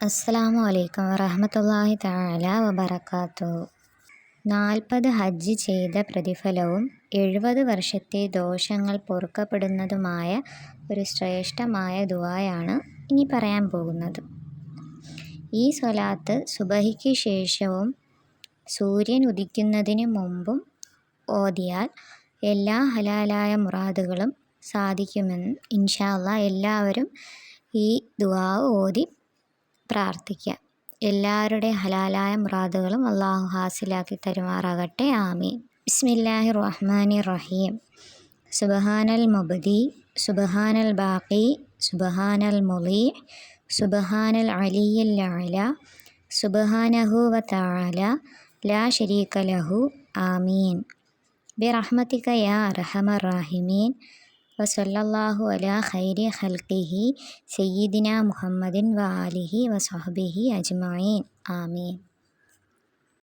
അസ്സലാമു അലൈക്കും വറഹമത്തല്ലാഹി താല വബറകാത്തു. നാൽപ്പത് ഹജ്ജ് ചെയ്ത പ്രതിഫലവും എഴുപത് വർഷത്തെ ദോഷങ്ങൾ പൊറുക്കപ്പെടുന്നതുമായ ഒരു ശ്രേഷ്ഠമായ ദുവായാണ് ഇനി പറയാൻ പോകുന്നത്. ഈ സ്വലാത്ത് സുബഹിക്ക് ശേഷവും സൂര്യൻ ഉദിക്കുന്നതിന് മുമ്പും ഓതിയാൽ എല്ലാ ഹലാലായ മുറാദുകളും സാധിക്കുമെന്ന് ഇൻഷാല്ല എല്ലാവരും ഈ ദുആ ഓതി പ്രാർത്ഥിക്കുക എല്ലാവരുടെ ഹലാലായ മുറാദുകളും അള്ളാഹു ഹാസിലാക്കി തരുമാറാകട്ടെ. ആമീൻ. ബിസ്മില്ലാഹി റഹ്മാനി റഹീം സുബഹാനൽ മുബദി സുബഹാനൽ ബാഖി സുബഹാനൽ മുളി സുബഹാനൽ അലിയൽ അല സുബഹാനഹു വ തആല ലാ ശരീക ലഹു. ആമീൻ. ബിറഹ്മതിക യാ അർഹമർ റാഹിമീൻ. വസല്ലല്ലാഹു അല ഖൈരി ഖൽഖിഹി സയ്യിദിന മുഹമ്മദിൻ വാലിഹി വസഹബിഹി അജ്മഈൻ. ആമീൻ.